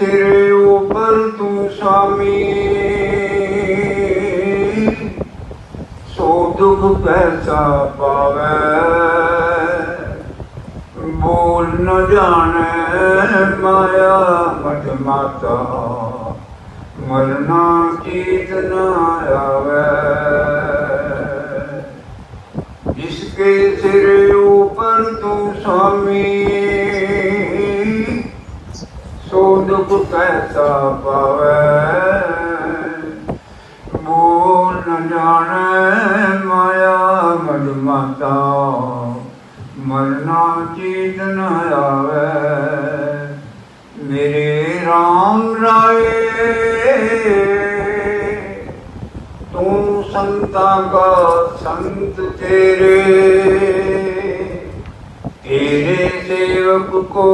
ਸਿਰ ਉਪਰ ਤੂੰ ਸਾਮੀ ਸੋ ਦੁਖ ਪੈਸਾ ਪਾਵੇ, ਬੋਲ ਨ ਜਾਣੈ ਮਾਇਆ ਮਤ ਮਾਤਾ। ਮਰਨਾ ਚੀਤ ਨ ਆਵੇ। ਜਿਸਕੇ ਸਿਰ ਉਪਰ ਤੂੰ ਸਾਮੀ ਸੋ ਦੁਖ ਪੈਸਾ ਪਾਵੇ ਬੋਲ ਨ ਜਾਣੈ ਮਾਇਆ ਮਦ ਮਾਤਾ। ਮਰਨਾ ਚੀਤ ਨ ਆਵੇ। ਮੇਰੇ RAM ਰਾਏ, ਤੂੰ ਸੰਤਾਂ ਕਾ ਸੰਤ ਤੇਰੇ। ਤੇਰੇ ਸੇਵਕ ਕੋ